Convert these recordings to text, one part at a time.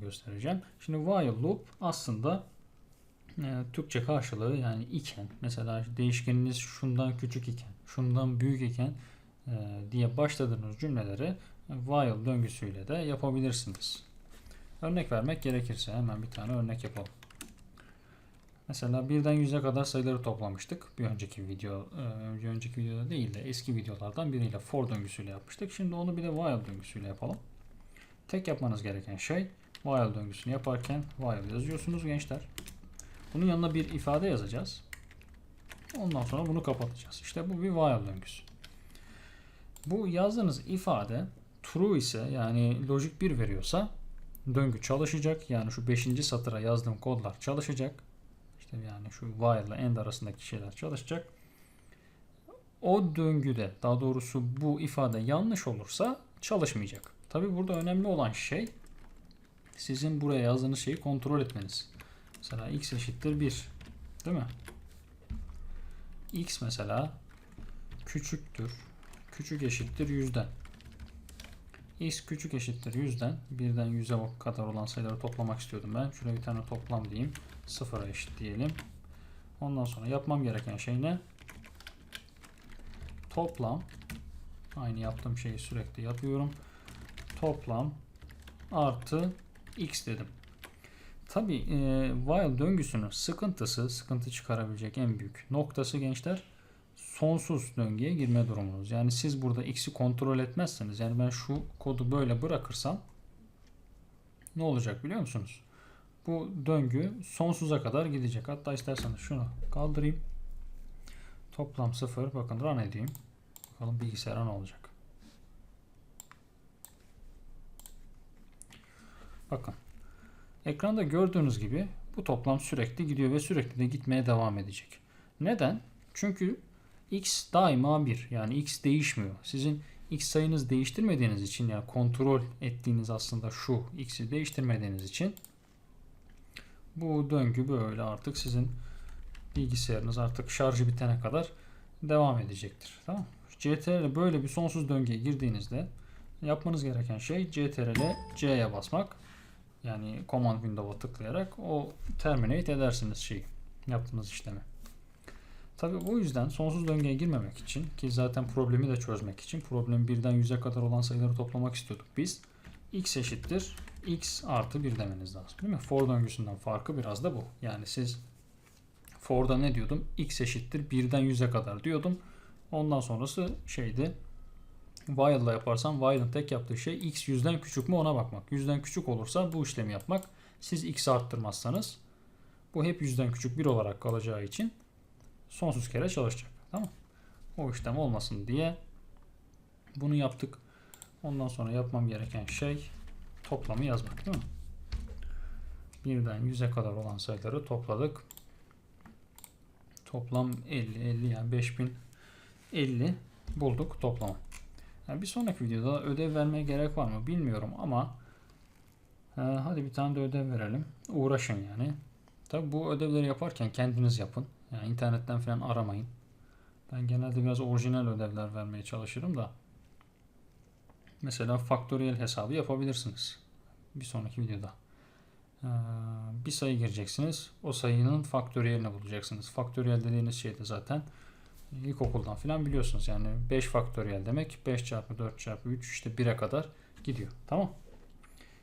göstereceğim. Şimdi while loop aslında e, Türkçe karşılığı yani iken mesela değişkeniniz şundan küçük iken, şundan büyük iken e, diye başladığınız cümleleri while döngüsüyle de yapabilirsiniz. Örnek vermek gerekirse hemen bir tane örnek yapalım. Mesela birden 100'e kadar sayıları toplamıştık. Bir önceki video, e, önceki videoda değil de eski videolardan biriyle for döngüsüyle yapmıştık. Şimdi onu bir de while döngüsüyle yapalım. Tek yapmanız gereken şey while döngüsünü yaparken while yazıyorsunuz gençler. Bunun yanına bir ifade yazacağız. Ondan sonra bunu kapatacağız. İşte bu bir while döngüsü. Bu yazdığınız ifade true ise yani lojik 1 veriyorsa döngü çalışacak. Yani şu 5. satıra yazdığım kodlar çalışacak. İşte yani şu while ile end arasındaki şeyler çalışacak. O döngüde daha doğrusu bu ifade yanlış olursa çalışmayacak. Tabi burada önemli olan şey sizin buraya yazdığınız şeyi kontrol etmeniz. Mesela x eşittir 1. Değil mi? x mesela küçüktür. Küçük eşittir 100'den. x küçük eşittir 100'den. Birden 100'e kadar olan sayıları toplamak istiyordum ben. Şuraya bir tane toplam diyeyim. Sıfıra eşit diyelim. Ondan sonra yapmam gereken şey ne? Toplam. Aynı yaptığım şeyi sürekli yapıyorum. Toplam artı x dedim. Tabi e, while döngüsünün sıkıntısı, sıkıntı çıkarabilecek en büyük noktası gençler sonsuz döngüye girme durumunuz. Yani siz burada x'i kontrol etmezseniz yani ben şu kodu böyle bırakırsam ne olacak biliyor musunuz? Bu döngü sonsuza kadar gidecek. Hatta isterseniz şunu kaldırayım. Toplam 0. Bakın run edeyim. Bakalım bilgisayara ne olacak. Bakın. Ekranda gördüğünüz gibi bu toplam sürekli gidiyor ve sürekli de gitmeye devam edecek. Neden? Çünkü x daima 1. Yani x değişmiyor. Sizin x sayınız değiştirmediğiniz için yani kontrol ettiğiniz aslında şu x'i değiştirmediğiniz için bu döngü böyle artık sizin bilgisayarınız artık şarjı bitene kadar devam edecektir. Tamam CTRL böyle bir sonsuz döngüye girdiğinizde yapmanız gereken şey CTRL C'ye basmak. Yani Command Window'a tıklayarak o terminate edersiniz şeyi. Yaptığınız işlemi. Tabi bu yüzden sonsuz döngüye girmemek için ki zaten problemi de çözmek için problemi birden 100'e kadar olan sayıları toplamak istiyorduk biz. x eşittir x artı 1 demeniz lazım. Değil mi? For döngüsünden farkı biraz da bu. Yani siz for'da ne diyordum? x eşittir 1'den 100'e kadar diyordum. Ondan sonrası şeydi. While'la yaparsam while'ın tek yaptığı şey x 100'den küçük mü ona bakmak. 100'den küçük olursa bu işlemi yapmak. Siz x'i arttırmazsanız bu hep 100'den küçük 1 olarak kalacağı için sonsuz kere çalışacak. Tamam O işlem olmasın diye bunu yaptık. Ondan sonra yapmam gereken şey toplamı yazmak değil mi? Birden 100'e kadar olan sayıları topladık. Toplam 50, 50 yani 5050 bulduk toplamı. Yani bir sonraki videoda ödev vermeye gerek var mı bilmiyorum ama e, hadi bir tane de ödev verelim. Uğraşın yani. Tabi bu ödevleri yaparken kendiniz yapın. Yani internetten falan aramayın. Ben genelde biraz orijinal ödevler vermeye çalışırım da. Mesela faktöriyel hesabı yapabilirsiniz. Bir sonraki videoda. Ee, bir sayı gireceksiniz. O sayının faktöriyelini bulacaksınız. Faktöriyel dediğiniz şey de zaten ilkokuldan falan biliyorsunuz. Yani 5 faktöriyel demek 5 çarpı 4 çarpı 3 işte 1'e kadar gidiyor. Tamam.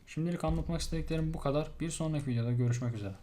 Şimdilik anlatmak istediklerim bu kadar. Bir sonraki videoda görüşmek üzere.